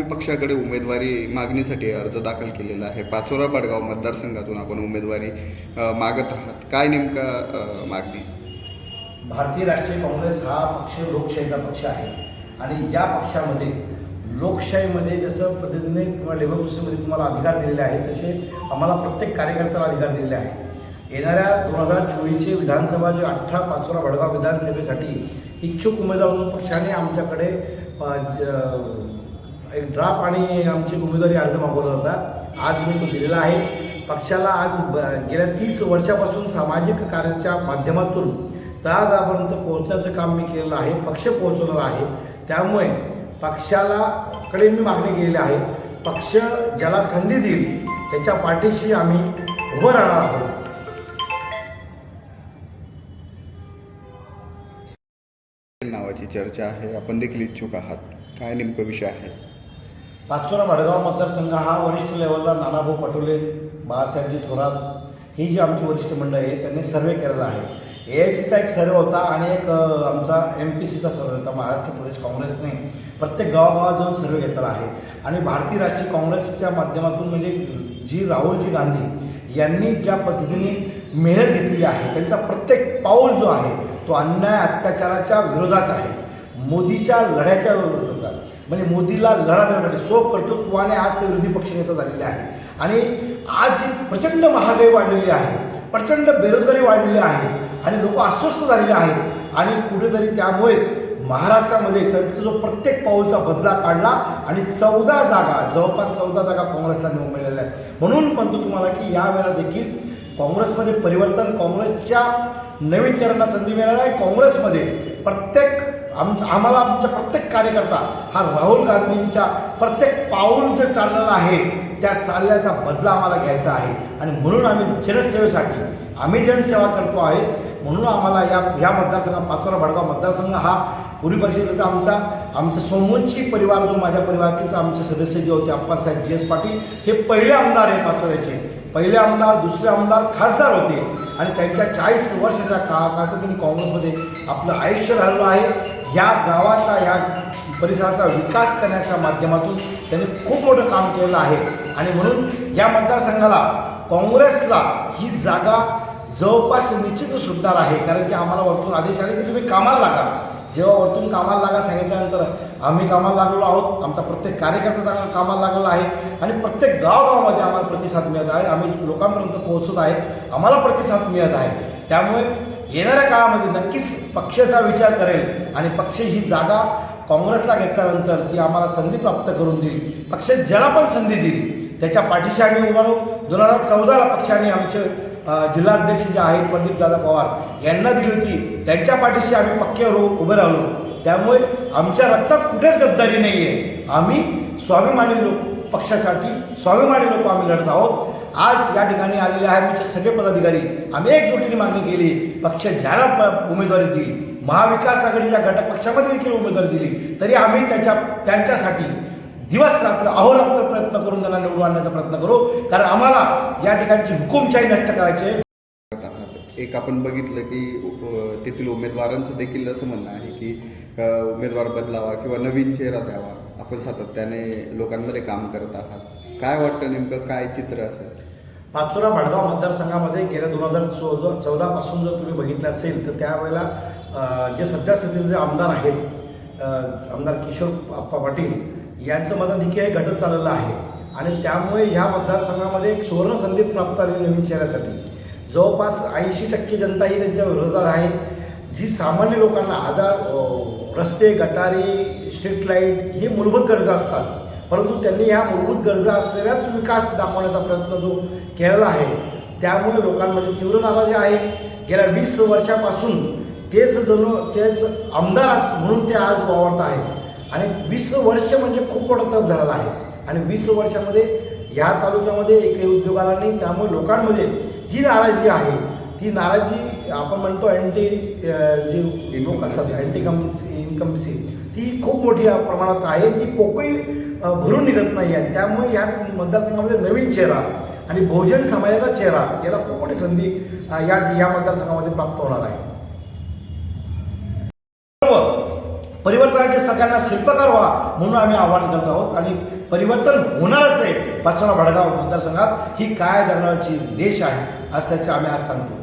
तुम्ही पक्षाकडे उमेदवारी मागणीसाठी अर्ज दाखल केलेला आहे. पाचोरा बडगाव मतदारसंघातून आपण उमेदवारी मागत आहात. काय नेमका मागणी? भारतीय राष्ट्रीय काँग्रेस हा पक्ष लोकशाहीचा पक्ष आहे. आणि या पक्षामध्ये लोकशाहीमध्ये जसं पद्धतीने किंवा डेमोक्रेसीमध्ये तुम्हाला अधिकार दिलेले आहे तसे आम्हाला प्रत्येक कार्यकर्त्याला अधिकार दिलेले आहे येणाऱ्या दोन हजार चोवीसचे विधानसभा जे अठरा पाचोरा भडगाव विधानसभेसाठी इच्छुक उमेदवार म्हणून पक्षाने आमच्याकडे एक ड्राफ्ट आणि आमची उमेदवारी अर्ज मागवला होता. आज मी तो दिलेला आहे. पक्षाला आज ब- गेल्या तीस वर्षापासून सामाजिक कार्याच्या माध्यमातून तळागाळापर्यंत पोहोचण्याचं काम मी केलेलं आहे. पक्ष पोहोचवलेला आहे. त्यामुळे पक्षाला कडे मी मागणी केलेली आहे. पक्ष ज्याला संधी देईल त्याच्या पाठीशी आम्ही उभं राहणार आहोत. नावाची चर्चा आहे. आपण देखील इच्छुक आहात. काय नेमकं विषय आहे? पाचोरा भडगाव मतदारसंघ हा वरिष्ठ लेवलला नानाभाऊ पटोले बाळासाहेबजी थोरात ही जी आमची वरिष्ठ मंडळी आहे त्यांनी सर्वे केलेला आहे. ए आय सीचा एक सर्वे होता आणि एक आमचा एम पी सीचा सर्वे होता महाराष्ट्र प्रदेश काँग्रेसने. प्रत्येक गावागावात जाऊन सर्वे घेतलेला आहे. आणि भारतीय राष्ट्रीय काँग्रेसच्या माध्यमातून म्हणजे जी राहुलजी गांधी यांनी ज्या पद्धतीने मेहनत घेतलेली आहे त्यांचा प्रत्येक पाऊल जो आहे तो अन्याय अत्याचाराच्या विरोधात आहे. मोदीच्या लढ्याच्या विरोधात होता म्हणजे मोदीला लढा देण्यासाठी सो कर्तृत्वाने आज ते विरोधी पक्षनेता झालेले आहेत. आणि आज जी प्रचंड महागाई वाढलेली आहे प्रचंड बेरोजगारी वाढलेली आहे आणि लोक अस्वस्थ झालेले आहेत. आणि कुठेतरी त्यामुळेच महाराष्ट्रामध्ये त्यांचा जो प्रत्येक पाऊलचा बदला काढला आणि चौदा जागा जवळपास चौदा जागा काँग्रेसला निवडून मिळालेल्या आहेत. म्हणून म्हणतो तुम्हाला की यावेळेला देखील काँग्रेसमध्ये परिवर्तन काँग्रेसच्या नवीन चेहऱ्यांना संधी मिळाली आहे. काँग्रेसमध्ये प्रत्येक आम आम्हाला आमचा प्रत्येक कार्यकर्ता हा राहुल गांधींच्या प्रत्येक पाऊल जे चाललेलं आहे त्या चालल्याचा बदला आम्हाला घ्यायचा आहे. आणि म्हणून आम्ही जनसेवेसाठी आम्ही जनसेवा करतो आहे म्हणून आम्हाला या या मतदारसंघात पाचोरा भडगाव मतदारसंघ हा पूर्वीपासून आमचा. आमचा सोमवंशी परिवार जो माझ्या परिवारातील आमचे सदस्य जे होते अप्पासाहेब जी एस पाटील हे पहिले आमदार आहे पाचोऱ्याचे. पहिले आमदार दुसरे आमदार खासदार होते. आणि त्यांच्या चाळीस वर्षाच्या काळा काळात त्यांनी काँग्रेसमध्ये आपलं आयुष्य घालवलं आहे. या गावाचा या परिसराचा विकास करण्याच्या माध्यमातून त्यांनी खूप मोठं काम केलेलं आहे. आणि म्हणून या मतदारसंघाला काँग्रेसला ही जागा जवळपास निश्चित सुटणार आहे. कारण की आम्हाला वरतून आदेश आले की तुम्ही कामाला लागा. जेव्हा वरतून कामाला लागा सांगितल्यानंतर आम्ही कामाला लागलो आहोत. आमचा प्रत्येक कार्यकर्ता चांगला कामाला लागलेला आहे. आणि प्रत्येक गावगावामध्ये आम्हाला प्रतिसाद मिळत आहे. आम्ही लोकांपर्यंत पोहोचत आहे. आम्हाला प्रतिसाद मिळत आहे. त्यामुळे येणाऱ्या काळामध्ये नक्कीच पक्षाचा विचार करेल आणि पक्ष ही जागा काँग्रेसला घेतल्यानंतर ती आम्हाला संधी प्राप्त करून देईल. पक्ष ज्याला पण संधी देईल त्याच्या पाठीशी आम्ही उभा राहू. दोन हजार चौदाला पक्षाने आमचे जिल्हाध्यक्ष जे आहेत प्रदीपदादा पवार यांना दिली होती. त्यांच्या पाठीशी आम्ही पक्के उभे राहिलो त्यामुळे आमच्या रक्तात कुठेच गद्दारी नाही आहे आम्ही स्वाभिमानी लोक पक्षासाठी स्वाभिमानी लोक आम्ही लढत आहोत. आज या ठिकाणी आलेले आहे आमचे सगळे पदाधिकारी. आम्ही एकजुटीने मागणी केली. पक्ष ज्याला प- उमेदवारी दिली. महाविकास आघाडीच्या घटक पक्षामध्ये देखील उमेदवारी दिली. तरी आम्ही त्याच्या त्यांच्यासाठी दिवस रात्र अहोरात्र प्रयत्न करून त्यांना निवडून आणण्याचा प्रयत्न करू. कारण आम्हाला या ठिकाणची हुकुमशाही नष्ट करायची एक आपण बघितलं की तेथील उमेदवारांचं देखील असं म्हणणं आहे की उमेदवार बदलावा किंवा नवीन चेहरा द्यावा. आपण सातत्याने लोकांमध्ये काम करत आहात. काय वाटतं नेमकं? काय चित्र असेल? पाचोरा भडगाव मतदारसंघामध्ये गेल्या दोन हजार चौदा चौदापासून जर तुम्ही बघितलं असेल तर त्यावेळेला जे सध्या स्थितीचे जे आमदार आहेत आमदार किशोर आप्पा पाटील यांचं मताधिक्य हे घटत चाललेलं आहे. आणि त्यामुळे ह्या मतदारसंघामध्ये एक सुवर्ण संधी प्राप्त झाली नवीन चेहऱ्यासाठी. जवळपास ऐंशी टक्के जनता ही त्यांच्या विरोधात आहे. जी सामान्य लोकांना आधार रस्ते गटारी स्ट्रीट लाइट ही मूलभूत गरजा असतात. परंतु त्यांनी ह्या मूलभूत गरजा असलेल्याच विकास दाखवण्याचा प्रयत्न जो केलेला आहे त्यामुळे लोकांमध्ये तीव्र नाराजी आहे. गेल्या वीस वर्षापासून तेच जणू तेच आमदार म्हणून ते आज वावरत आहेत. आणि वीस वर्ष म्हणजे खूप मोठा तप झालेला आहे. आणि वीस वर्षामध्ये ह्या तालुक्यामध्ये एकही उद्योगाला नाही त्यामुळे लोकांमध्ये जी नाराजी आहे ती नाराजी आपण म्हणतो अँटी जी लोक असतात अँटी कम इन्कमसी ती खूप मोठी प्रमाणात आहे. ती पोकळी भरून निघत नाही आहे. त्यामुळे या मतदारसंघामध्ये नवीन चेहरा आणि बहुजन समाजाचा चेहरा याला खूप मोठी संधी या या मतदारसंघामध्ये प्राप्त होणार आहे. परिवर्तनाचे सगळ्यांना शिल्पकार व्हा म्हणून आम्ही आवाहन करत आहोत. आणि परिवर्तन होणारच आहे. पाचोरा भडगाव मतदारसंघात ही काय दरणाची रेष आहे असं त्याचे आम्ही आज सांगतो.